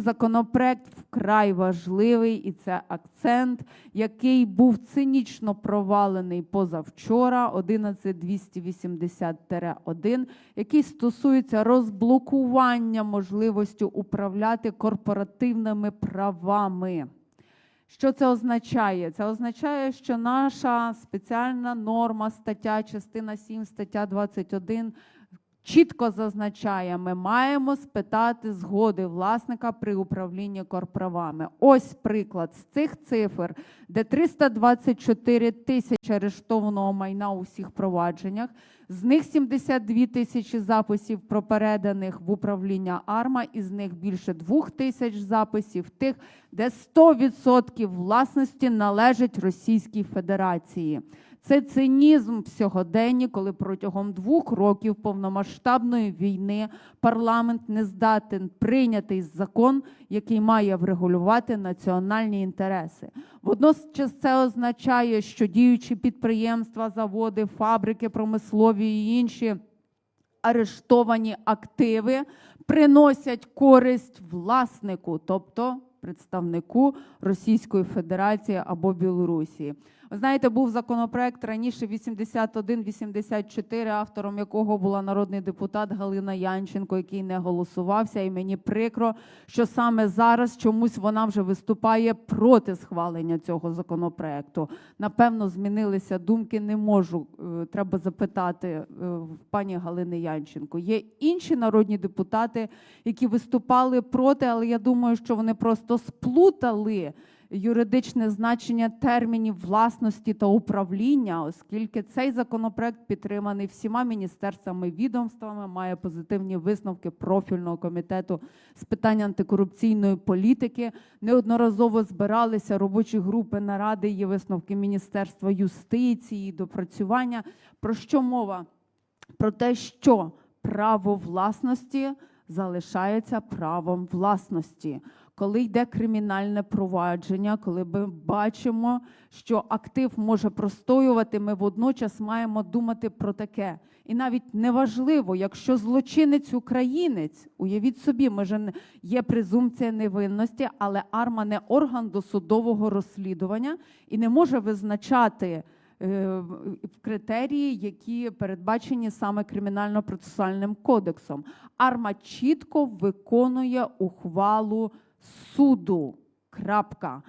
Законопроект вкрай важливий, і це акцент, який був цинічно провалений позавчора, 11280-1, який стосується розблокування можливості управляти корпоративними правами. Що це означає? Це означає, що наша спеціальна норма, стаття, частина 7, стаття 21 чітко зазначає, ми маємо спитати згоди власника при управлінні корправами. Ось приклад з цих цифр, де 324 тисячі арештованого майна у всіх провадженнях, з них 72 тисячі записів про переданих в управління АРМА, із них більше 2 тисяч записів тих, де 100% власності належить Російській Федерації. Це цинізм в сьогоденні, коли протягом двох років повномасштабної війни парламент не здатен прийняти закон, який має врегулювати національні інтереси. Водночас це означає, що діючі підприємства, заводи, фабрики, промислові і інші арештовані активи приносять користь власнику, тобто представнику Російської Федерації або Білорусі. Ви знаєте, був законопроект раніше 81-84, автором якого була народний депутат Галина Янченко, який не голосувався. І мені прикро, що саме зараз чомусь вона вже виступає проти схвалення цього законопроекту. Напевно, змінилися думки. Не можу. Е, Треба запитати е, в пані Галини Янченко. Є інші народні депутати, які виступали проти, але я думаю, що вони просто сплутали юридичне значення термінів власності та управління, оскільки цей законопроект підтриманий всіма міністерствами, відомствами, має позитивні висновки профільного комітету з питань антикорупційної політики. Неодноразово збиралися робочі групи наради. Є висновки Міністерства юстиції, допрацювання. Про що мова? Про те, що право власності залишається правом власності. Коли йде кримінальне провадження, коли ми бачимо, що актив може простоювати, ми водночас маємо думати про таке. І навіть неважливо, якщо злочинець українець, уявіть собі, може не- є презумпція невинності, але АРМА не орган досудового розслідування і не може визначати е, в- критерії, які передбачені саме кримінально-процесуальним кодексом. АРМА чітко виконує ухвалу суду. Крапка.